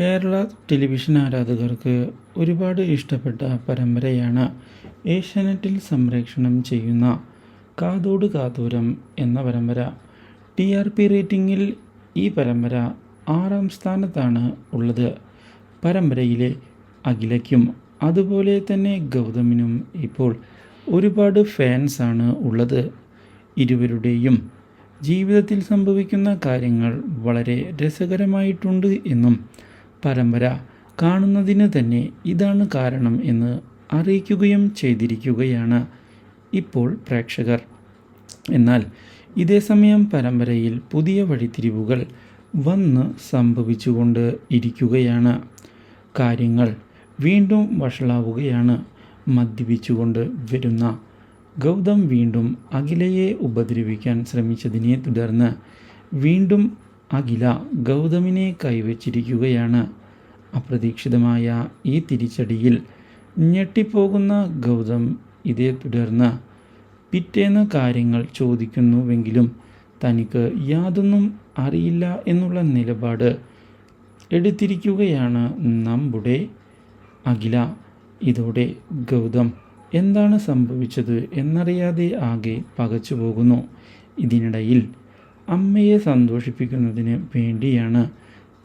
Kerala television ആരാധകർക്ക് ഒരുപാട് ഇഷ്ടപ്പെട്ട പരമ്പരയാണ് ഏഷ്യാനെറ്റിൽ സംപ്രേഷണം ചെയ്യുന്ന കാതോട് കാതൂരം എന്ന പരമ്പര. ടി ആർ പി റേറ്റിംഗിൽ ഈ പരമ്പര ആറാം സ്ഥാനത്താണ് ഉള്ളത്. പരമ്പരയിലെ അഖിലയ്ക്കും അതുപോലെ തന്നെ ഗൗതമിനും ഇപ്പോൾ ഒരുപാട് ഫാൻസാണ് ഉള്ളത്. ഇരുവരുടെയും ജീവിതത്തിൽ സംഭവിക്കുന്ന കാര്യങ്ങൾ വളരെ രസകരമായിട്ടുണ്ട് എന്നും പരമ്പര കാണുന്നതിന് തന്നെ ഇതാണ് കാരണം എന്ന് അറിയിക്കുകയും ചെയ്തിരിക്കുകയാണ് ഇപ്പോൾ പ്രേക്ഷകർ. എന്നാൽ ഇതേസമയം പരമ്പരയിൽ പുതിയ വഴിത്തിരിവുകൾ വന്ന് സംഭവിച്ചുകൊണ്ട് ഇരിക്കുകയാണ്. കാര്യങ്ങൾ വീണ്ടും വഷളാവുകയാണ്. മദ്യപിച്ചുകൊണ്ട് വരുന്ന ഗൗതം വീണ്ടും അഖിലയെ ഉപദ്രവിക്കാൻ ശ്രമിച്ചതിനെ തുടർന്ന് വീണ്ടും അഖില ഗൗതമിനെ കൈവച്ചിരിക്കുകയാണ്. അപ്രതീക്ഷിതമായ ഈ തിരിച്ചടിയിൽ ഞെട്ടിപ്പോകുന്ന ഗൗതം ഇതേ തുടർന്ന് പിറ്റേന്ന് കാര്യങ്ങൾ ചോദിക്കുന്നുവെങ്കിലും തനിക്ക് യാതൊന്നും അറിയില്ല എന്നുള്ള നിലപാട് എടുത്തിരിക്കുകയാണ് നമ്മുടെ അഖില. ഇതോടെ ഗൗതം എന്താണ് സംഭവിച്ചത് എന്നറിയാതെ ആകെ പകച്ചു പോകുന്നു ഇതിനിടയിൽ അമ്മയെ സന്തോഷിപ്പിക്കുന്നതിന് വേണ്ടിയാണ്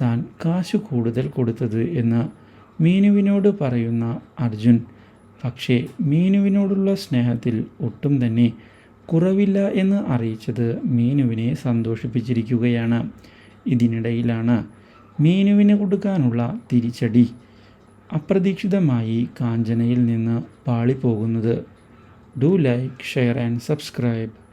താൻ കാശ് കൂടുതൽ കൊടുത്തത് എന്ന് മീനുവിനോട് പറയുന്ന അർജുൻ. പക്ഷേ മീനുവിനോടുള്ള സ്നേഹത്തിൽ ഒട്ടും തന്നെ കുറവില്ല എന്ന് അറിയിച്ചത് മീനുവിനെ സന്തോഷിപ്പിച്ചിരിക്കുകയാണ്. ഇതിനിടയിലാണ് മീനുവിന് കൊടുക്കാനുള്ള തിരിച്ചടി അപ്രതീക്ഷിതമായി കാഞ്ചനയിൽ നിന്ന് പാളിപ്പോകുന്നത്. Do like share and subscribe.